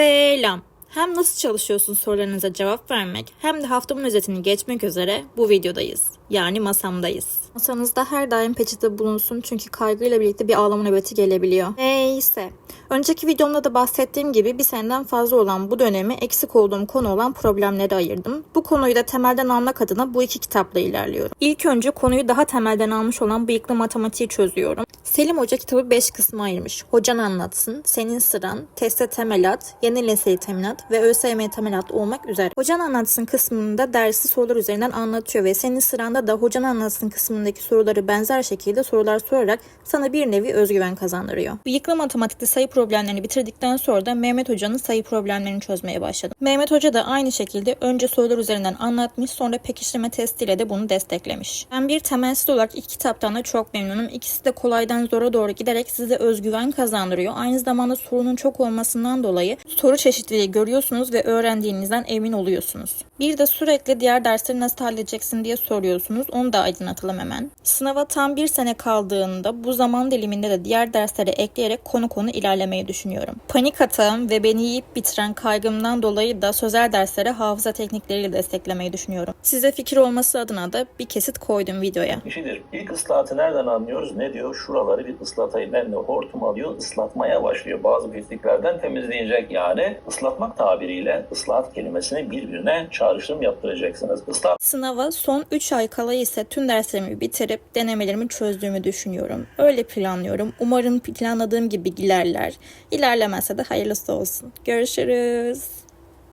Selam. Hem nasıl çalışıyorsun sorularınıza cevap vermek hem de haftamın özetini geçmek üzere bu videodayız. Yani masamdayız. Masanızda her daim peçete bulunsun çünkü kaygıyla birlikte bir ağlama nöbeti gelebiliyor. Neyse. Önceki videomda da bahsettiğim gibi bir seneden fazla olan bu dönemi eksik olduğum konu olan problemleri ayırdım. Bu konuyu da temelden almak adına bu iki kitapla ilerliyorum. İlk önce konuyu daha temelden almış olan bıyıklı matematiği çözüyorum. Selim Hoca kitabı 5 kısma ayırmış. Hocan anlatsın, senin sıran, teste temelat, yeni liseyi teminat ve ÖSYM temelat olmak üzere. Hocan anlatsın kısmında dersi sorular üzerinden anlatıyor ve senin sıranda da hocan anlatsın kısmındaki soruları benzer şekilde sorular sorarak sana bir nevi özgüven kazandırıyor. Bıyıklı matematikte sayı problemlerini bitirdikten sonra da Mehmet Hoca'nın sayı problemlerini çözmeye başladım. Mehmet Hoca da aynı şekilde önce sorular üzerinden anlatmış sonra pekiştirme testiyle de bunu desteklemiş. Ben bir temelsiz olarak iki kitaptan da çok memnunum. İkisi de kolaydan zora doğru giderek size özgüven kazandırıyor. Aynı zamanda sorunun çok olmasından dolayı soru çeşitliliği görüyorsunuz ve öğrendiğinizden emin oluyorsunuz. Bir de sürekli diğer dersleri nasıl halledeceksin diye soruyorsunuz. Onu da aydınlatalım hemen. Sınava tam bir sene kaldığında bu zaman diliminde de diğer derslere ekleyerek konu konu ilerlemeyi düşünüyorum. Panik atağım ve beni yiyip bitiren kaygımdan dolayı da sözel derslere hafıza teknikleriyle desteklemeyi düşünüyorum. Size fikir olması adına da bir kesit koydum videoya. işidir. İlk ıslahatı nereden anlıyoruz? Ne diyor? Şuraları bir ıslatayım. Ben de hortum alıyor, ıslatmaya başlıyor. Bazı pisliklerden temizleyecek yani. ıslatmak tabiriyle ıslahat kelimesini birbirine çağrışım yaptıracaksınız. Islat Sınava son 3 ay kala ise tüm derslerimi bitirip denemelerimi çözdüğümü düşünüyorum. Öyle planlıyorum. Umarım planladığım gibi ilerler. İlerlemezse de hayırlısı olsun. Görüşürüz.